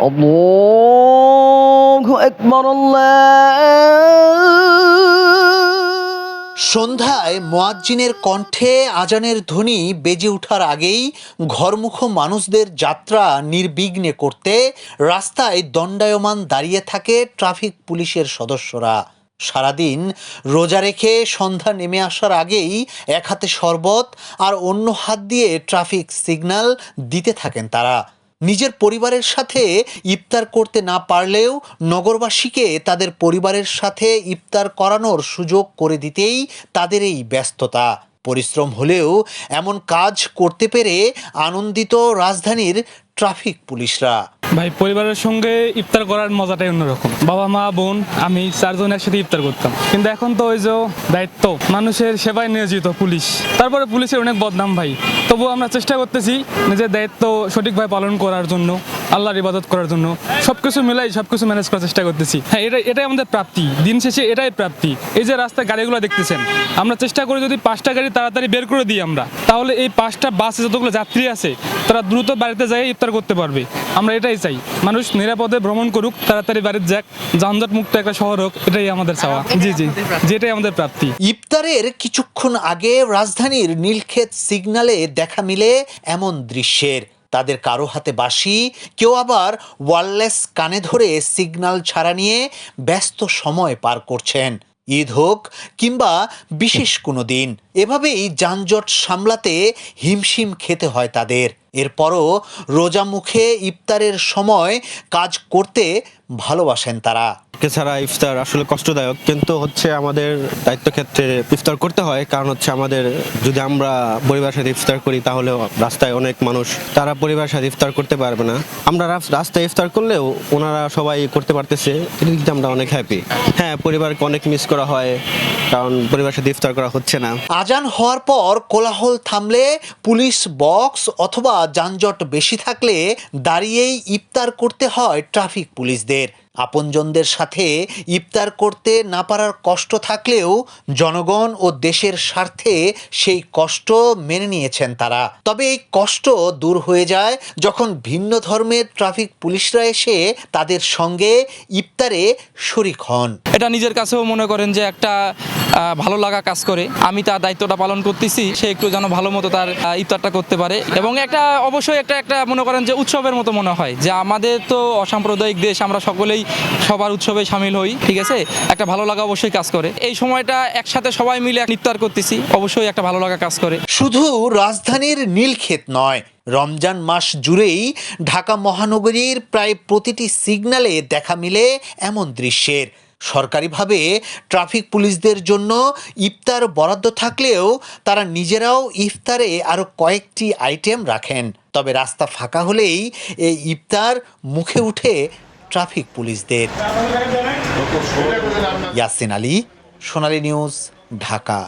আল্লাহু আকবার সন্ধ্যায় মোয়াজ্জিনের কণ্ঠে আজানের ধ্বনি বেজে ওঠার আগেই ঘরমুখ মানুষদের যাত্রা নির্বিঘ্নে করতে রাস্তায় দণ্ডায়মান দাঁড়িয়ে থাকে ট্রাফিক পুলিশের সদস্যরা। সারাদিন রোজা রেখে সন্ধ্যা নেমে আসার আগেই এক হাতে শরবত আর অন্য হাত দিয়ে ট্রাফিক সিগন্যাল দিতে থাকেন তারা। নিজের পরিবারের সাথে ইফতার করতে না পারলেও নগরবাসীকে তাদের পরিবারের সাথে ইফতার করানোর সুযোগ করে দিতেই তাদের এই ব্যস্ততা। পরিশ্রম হলেও এমন কাজ করতে পেরে আনন্দিত রাজধানীর ট্রাফিক পুলিশরা। ভাই, পরিবারের সঙ্গে ইফতার করার মজাটাই অন্যরকম। বাবা, মা, বোন, আমি চারজন একসাথে ইফতার করতাম। কিন্তু এখন তো ওই যে দায়িত্ব, মানুষের সেবায় নিয়োজিত পুলিশ। তারপরে পুলিশের অনেক বদনাম ভাই। তবুও আমরা চেষ্টা করতেছি নিজের দায়িত্ব সঠিকভাবে পালন করার জন্য, আল্লাহর ইবাদত করার জন্য। সব কিছু মিলাই সব কিছু ম্যানেজ করার চেষ্টা করতেছি। হ্যাঁ এটা, এটাই আমাদের প্রাপ্তি। দিন শেষে এটাই প্রাপ্তি। এই যে রাস্তায় গাড়িগুলো দেখতেছেন, আমরা চেষ্টা করি যদি পাঁচটা গাড়ি তাড়াতাড়ি বের করে দিই আমরা, তাহলে এই পাঁচটা বাসে যতগুলো যাত্রী আছে, তারা দ্রুত বাড়িতে যায় ইফতার করতে পারবে। আমরা এটাই চাই। মানুষ নিরাপদে ভ্রমণ করুক তাড়াতাড়ি বাড়ির যাক যানজট মুক্ত একটা শহর হোক এটাই আমাদের চাওয়া। জি জি যেটাই আমাদের প্রাপ্তি। ইফতারের কিছুক্ষণ আগে রাজধানীর নীলক্ষেত সিগনালে দেখা মিলে এমন দৃশ্যের। তাদের কারও হাতে বাঁশি কেউ আবার ওয়ারলেস কানে ধরে সিগনাল ছাড়া নিয়ে ব্যস্ত সময় পার করছেন। ঈদ হোক কিংবা বিশেষ কোনো দিন এভাবেই যানজট সামলাতে হিমশিম খেতে হয় তাদের। এরপরও রোজা মুখে ইফতারের সময় কাজ করতে ভালোবাসেন তারা। কে ছাড়া ইফতার আসলে কষ্টদায়ক কিন্তু হচ্ছে আমাদের দায়িত্ব ক্ষেত্রে ইফতার করতে হয়। কারণ হচ্ছে আমাদের যদি আমরা পরিবারের সাথে ইফতার করি তাহলে রাস্তায় অনেক মানুষ তারা পরিবারের সাথে ইফতার করতে পারবে না। আমরা রাস্তায় ইফতার করলেও ওনারা সবাই করতে পারতেছে এদিকে আমরা অনেক হ্যাপি হ্যাঁ পরিবারকে অনেক মিস করা হয় কারণ পরিবারের সাথে ইফতার করা হচ্ছে না। আজান হওয়ার পর কোলাহল থামলে পুলিশ বক্স অথবা যানজট বেশি থাকলে দাঁড়িয়েই ইফতার করতে হয় ট্রাফিক পুলিশদের। আপনজনদের সাথে ইফতার করতে না পারার কষ্ট থাকলেও জনগণ ও দেশের স্বার্থে সেই কষ্ট মেনে নিয়েছেন তারা। তবে এই কষ্ট দূর হয়ে যায় যখন ভিন্ন ধর্মের ট্রাফিক পুলিশরা এসে তাদের সঙ্গে ইফতারে শরিক হন। এটা নিজের কাছেও মনে করেন যে একটা ভালো লাগা কাজ করে। আমি তার দায়িত্বটা পালন করতেছি, সে একটু যেন ভালো মতো তার ইফতারটা করতে পারে। এবং একটা, অবশ্যই একটা একটা মনে করেন যে উৎসবের মতো মনে হয় যে আমাদের তো অসাম্প্রদায়িক দেশ, আমরা সকলেই সবার উৎসবে সামিল হই, ঠিক আছে? একটা ভালো লাগা অবশ্যই কাজ করে। এই সময়টা একসাথে সবাই মিলে ইফতার করতেছি, অবশ্যই একটা ভালো লাগা কাজ করে। শুধু রাজধানীর নীলক্ষেত নয়, রমজান মাস জুড়েই ঢাকা মহানগরীর প্রায় প্রতিটি সিগন্যালে দেখা মিলে এমন দৃশ্যের। সরকারিভাবে ট্রাফিক পুলিশদের জন্য ইফতার বরাদ্দ থাকলেও তারা নিজেরাও ইফতারে আরও কয়েকটি আইটেম রাখেন। তবে রাস্তা ফাঁকা হলেই এই ইফতার মুখে উঠে ট্রাফিক পুলিশদের। ইয়াসিন আলী সোনালী নিউজ ঢাকা।